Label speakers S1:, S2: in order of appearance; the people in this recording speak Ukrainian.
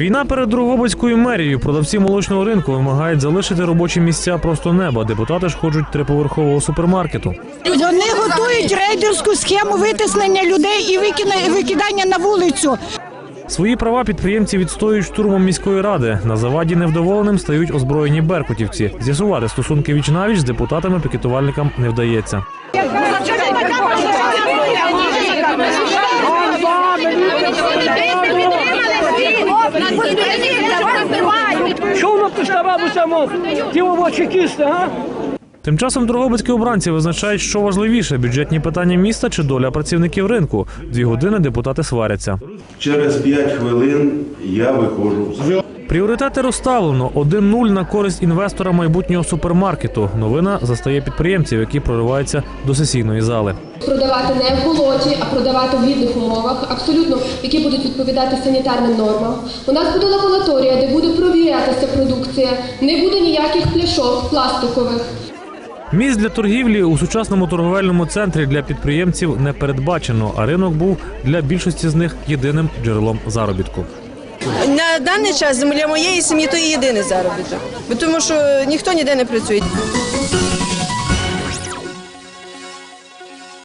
S1: Війна перед Другобицькою мерією. Продавці молочного ринку вимагають залишити робочі місця просто неба. Депутати ж хочуть триповерхового супермаркету.
S2: Вони готують рейдерську схему витиснення людей і викидання на вулицю.
S1: Свої права підприємці відстоюють штурмом міської ради. На заваді невдоволеним стають озброєні беркутівці. З'ясувати стосунки віч навіч з депутатами пікетувальникам не вдається.
S3: Що воно постаралося мов? Ті ово чекісти, а?
S1: Тим часом Дрогобицькі обранці визначають, що важливіше бюджетні питання міста чи доля працівників ринку. Дві години депутати сваряться.
S4: Через 5 хвилин я виходжу.
S1: Пріоритети розставлено 1-0 на користь інвестора майбутнього супермаркету. Новина застає підприємців, які прориваються до сесійної зали.
S5: продавати не в болоті, а продавати в гідних умовах, абсолютно які будуть відповідати санітарним нормам. У нас буде лабораторія, де продукція, не буде ніяких пляшок пластикових.
S1: Місць для торгівлі у сучасному торговельному центрі для підприємців не передбачено, а ринок був для більшості з них єдиним джерелом заробітку.
S6: На даний час для моєї сім'ї то є єдиний заробіток, тому що ніхто ніде не працює.